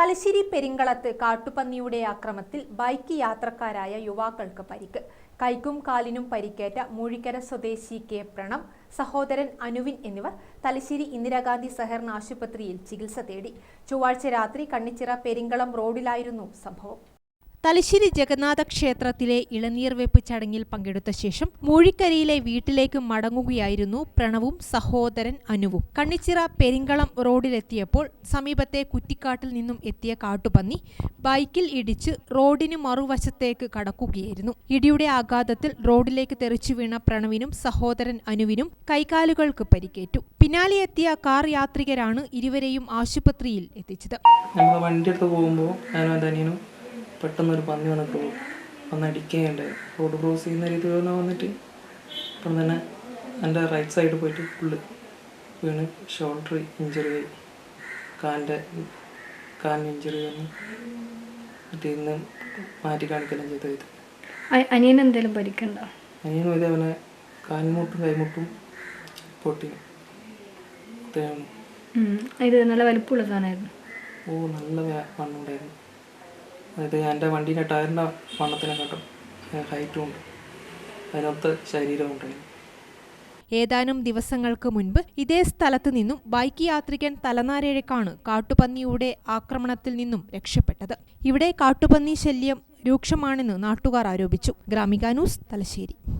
Thalassery പെരിങ്കളത്ത് കാട്ടുപന്നിയുടെ ആക്രമത്തിൽ bike യാത്രക്കാരായ യുവാക്കൾക്ക് പരിക്ക്. കൈക്കും കാലിനും പരിക്കേറ്റ മൂഴിക്കര സ്വദേശി കെ. പ്രണവ് സഹോദരൻ അനുവിൻ എന്നിവർ തലശ്ശേരി ഇന്ദിരാഗാന്ധി സഹകരണ ആശുപത്രിയിൽ ചികിത്സ തേടി. ചൊവ്വാഴ്ച രാത്രി കണ്ണിച്ചിറ പെരിങ്കളം റോഡിലായിരുന്നു സംഭവം. തലശ്ശേരി ജഗന്നാഥ ക്ഷേത്രത്തിലെ ഇളനീർ വെപ്പ് ചടങ്ങിൽ പങ്കെടുത്ത ശേഷം മൂഴിക്കരയിലെ വീട്ടിലേക്ക് മടങ്ങുകയായിരുന്നു പ്രണവും സഹോദരൻ അനുവും. കണ്ണിച്ചിറ പെരിങ്കളം റോഡിലെത്തിയപ്പോൾ സമീപത്തെ കുറ്റിക്കാട്ടിൽ നിന്നും എത്തിയ കാട്ടുപന്നി ബൈക്കിൽ ഇടിച്ച് റോഡിന് മറുവശത്തേക്ക് കടക്കുകയായിരുന്നു. ഇടിയുടെ ആഘാതത്തിൽ റോഡിലേക്ക് തെറിച്ചു വീണ പ്രണവിനും സഹോദരൻ അനുവിനും കൈകാലുകൾക്ക് പരിക്കേറ്റു. പിന്നാലെ എത്തിയ കാർ യാത്രികരാണ് ഇരുവരെയും ആശുപത്രിയിൽ എത്തിച്ചത്. വണ്ടി എടുത്ത് പോകുമ്പോൾ എന്റെ അനിയനും പെട്ടെന്ന് ഒരു പന്നി വന്നിട്ട് പോകും വന്ന് അടിക്കുകയുണ്ട് റോഡ് ക്രോസ് ചെയ്യുന്ന രീതിയിൽ തന്നെ വന്നിട്ട് അപ്പം തന്നെ എന്റെ റൈറ്റ് സൈഡ് പോയിട്ട് ഫുള്ള് വീണ് ഷോൾഡർ ഇഞ്ചറി ആയി. കാലിന്റെ കാലിന് ഇഞ്ചറി വന്ന് മറ്റേ ഇന്ന് മാറ്റി കാണിക്കലും ചെയ്ത് ഇത് അനിയൻ എന്തെങ്കിലും പരിക്കുണ്ടോ? അനിയനും അവനെ കാൽമുട്ടും കൈമുട്ടും പൊട്ടി. ഇത് നല്ല വലിപ്പമുള്ള സാധനമായിരുന്നു. ഓ നല്ല വണ്ണുണ്ടായിരുന്നു അതായത് എന്റെ വണ്ടീന്റെ ടയറിന്റെ വണ്ണത്തിനെ കാട്ടും ഹൈറ്റും ഉണ്ട്. അതിനൊത്ത ശരീരവും ഉണ്ട്. ഏതാനും ദിവസങ്ങൾക്ക് മുൻപ് ഇതേ സ്ഥലത്ത് നിന്നും ബൈക്ക് യാത്രികൻ തലനാരിഴക്കാണ് കാട്ടുപന്നിയുടെ ആക്രമണത്തിൽ നിന്നും രക്ഷപ്പെട്ടത്. ഇവിടെ കാട്ടുപന്നി ശല്യം രൂക്ഷമാണെന്ന് നാട്ടുകാർ ആരോപിച്ചു. Gramika news Thalassery.